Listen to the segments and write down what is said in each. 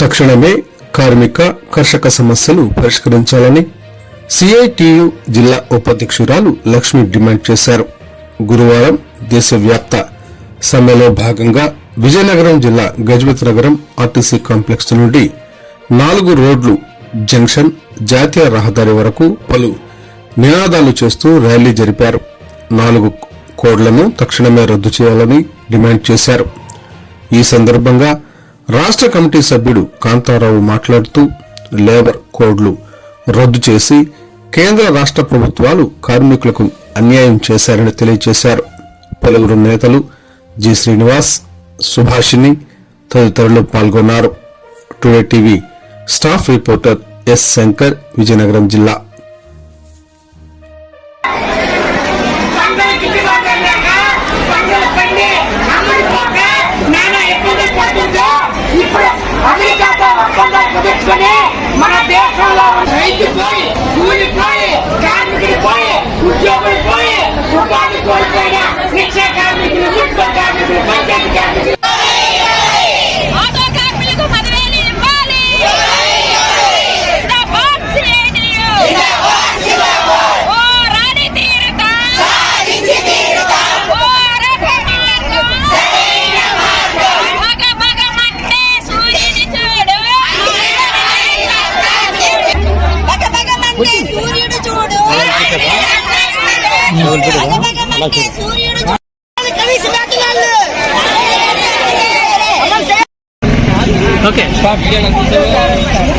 తక్షణమే కార్మిక కర్షక సమస్యలు పరిష్కరించాలని సిఐటియు జిల్లా ఉపాధ్యక్షురాలు లక్ష్మి డిమాండ్ చేశారు. గురువారం దేశవ్యాప్త సమ్మెలో భాగంగా విజయనగరం జిల్లా గజపతి నగరం ఆర్టీసీ కాంప్లెక్స్ నుండి నాలుగు రోడ్లు జంక్షన్ జాతీయ రహదారి వరకు పలు నినాదాలు చేస్తూ ర్యాలీ జరిపారు. నాలుగు కోడ్లను తక్షణమే రద్దు చేయాలని డిమాండ్ చేశారు. ఈ సందర్భంగా రాష్ట్ర కమిటీ సభ్యుడు కాంతారావు మాట్లాడుతూ లేబర్ కోడ్లు రద్దు చేసి కేంద్ర రాష్ట్ర ప్రభుత్వాలు కార్మికులకు అన్యాయం చేశారని తెలియజేశారు. పలువురు నేతలు జి. శ్రీనివాస్ సుభాషిణి తదితరులు పాల్గొన్నారు. Today TV staff reporter S. Shankar Vizianagaram జిల్లా.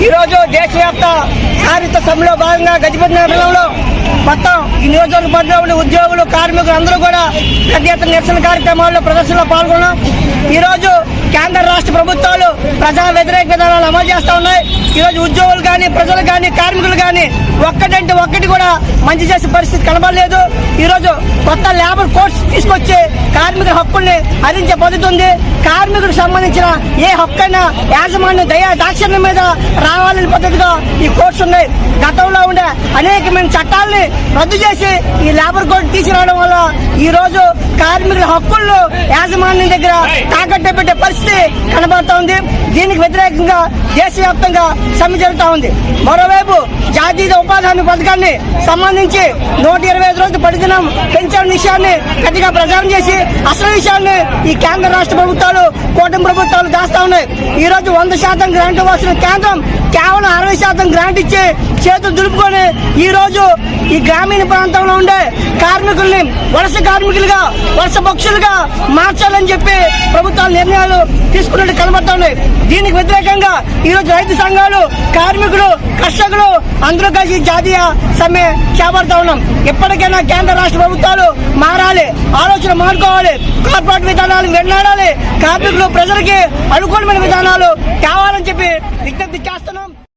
ఈరోజు దేశవ్యాప్త సారిత సభలో భాగంగా గజపతి నగరంలో మొత్తం ఈ నియోజకవర్గంలో ఉండే ఉద్యోగులు కార్మికులు అందరూ కూడా పెద్ద ఎత్తున నిరసన కార్యక్రమాల్లో ప్రదర్శనలో పాల్గొన్నాం. ఈ రోజు కేంద్ర రాష్ట్ర ప్రభుత్వాలు ప్రజా వ్యతిరేక విధానాలు అమలు చేస్తూ ఉన్నాయి. ఈ రోజు ఉద్యోగులు కానీ ప్రజలు కానీ కార్మికులు కానీ ఒక్కటంటే ఒక్కటి కూడా మంచి చేసే పరిస్థితి కనబడలేదు. ఈరోజు కొత్త లేబర్ కోడ్స్ తీసుకొచ్చి కార్మికుల హక్కుల్ని అందించే పొందుతుంది కార్మికులకు సంబంధించిన ఏ హక్కైనా యాజమాన్య దయా దాక్షణ్యం మీద రావాలని పద్ధతిగా ఈ కోర్సు ఉన్నాయి. గతంలో ఉండే అనేకమైన చట్టాలని రద్దు చేసి ఈ లేబర్ కోడ్ తీసుకురావడం వల్ల ఈ రోజు కార్మికుల హక్కులను యాజమాన్యం దగ్గర తాకట్టు పెట్టే పరిస్థితి కనబడతా ఉంది. దీనికి వ్యతిరేకంగా దేశవ్యాప్తంగా సమ్మె జరుగుతా ఉంది. మరోవైపు జాతీయ ఉపాధి హామీ పథకాన్ని సంబంధించి నూట ఇరవై ఐదు రోజులు పడిదినం పెంచిన విషయాన్ని గట్టిగా ప్రచారం చేసి అసలు విషయాన్ని ఈ కేంద్ర రాష్ట్ర ప్రభుత్వాలు కూటమి ప్రభుత్వాలు దాస్తా ఉన్నాయి. ఈ రోజు వంద శాతం గ్రాంట్ ఇవ్వాల్సిన కేంద్రం కేవలం అరవై శాతం గ్రాంట్ ఇచ్చి చేతులు దులుపుకొని ఈ రోజు ఈ గ్రామీణ ప్రాంతంలో ఉండే కార్మికుల్ని వలస కార్మికులుగా వలస పక్షులుగా మార్చాలని చెప్పి ప్రభుత్వాలు నిర్ణయాలు తీసుకున్నట్టు దీనికి వ్యతిరేకంగా ఈ రోజు రైతు సంఘాలు కార్మికులు కర్షకులు అందరూ కలిసి జాతీయ సమ్మె చేపడతా ఉన్నాం. ఎప్పటికైనా కేంద్ర రాష్ట్ర ప్రభుత్వాలు మారాలి ఆలోచన మానుకోవాలి కార్పొరేట్ విధానాలు వెన్నాడాలి కార్మికులు ప్రజలకి అనుకూలమైన విధానాలు కావాలని చెప్పి విజ్ఞప్తి చేస్తున్నాం.